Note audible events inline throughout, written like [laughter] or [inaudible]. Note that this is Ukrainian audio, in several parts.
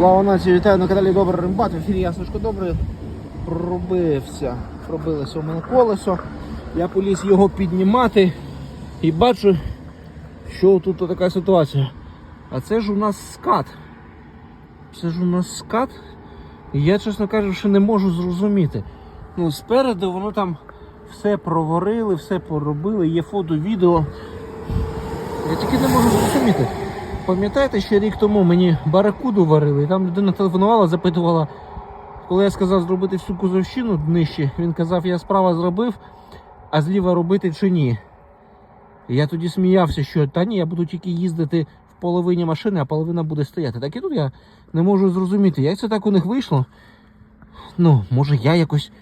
Слава нації, вітаю на каналі Добрий Римбат. В ефірі я Сашко Добрий. Пробився, пробилося у мене колесо. Я поліз його піднімати і бачу, що тут така ситуація. А це ж у нас скат. Це ж у нас скат. І я, чесно кажучи, не можу зрозуміти. Ну, спереду воно там все проварили, все поробили, є фото, відео. Я тільки не можу зрозуміти. Пам'ятаєте, ще рік тому мені баракуду варили, і там людина телефонувала, запитувала, коли я сказав зробити всю кузовщину нижче, він казав, я справа зробив, а зліва робити чи ні. Я тоді сміявся, що та ні, я буду тільки їздити в половині машини, а половина буде стояти. Так і тут я не можу зрозуміти, як це так у них вийшло. Ну, може я якось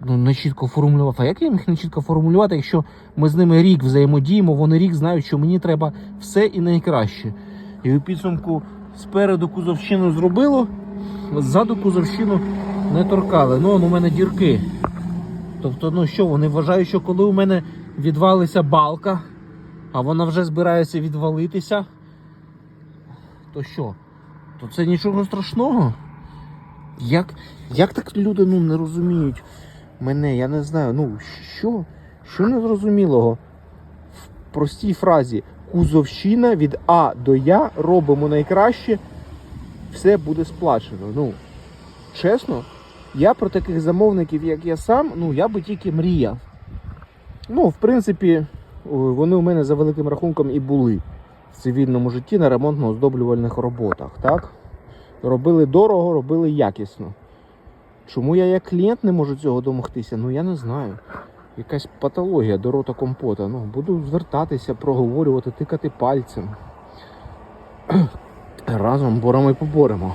ну, не чітко формулював. А як я міг не чітко формулювати, якщо ми з ними рік взаємодіємо, вони рік знають, що мені треба все і найкраще. І у підсумку спереду кузовщину зробило, ззаду кузовщину не торкали. Ну, у мене дірки. Тобто, ну що, вони вважають, що коли у мене відвалиться балка, а вона вже збирається відвалитися, то що? То це нічого страшного? Як, як так люди ну, не розуміють мене? Я не знаю. Ну, що? Що незрозумілого? В простій фразі кузовщина від А до Я робимо найкраще, все буде сплачено. Ну, чесно, я про таких замовників, як я сам, ну я би тільки мріяв. Ну, в принципі, вони у мене за великим рахунком і були в цивільному житті на ремонтно-оздоблювальних роботах. Так? Робили дорого, робили якісно. Чому я як клієнт не можу цього домогтися? Ну я не знаю. Якась патологія до рота компота. Ну, буду звертатися, проговорювати, тикати пальцем. [clears throat] Разом боремо і поборемо.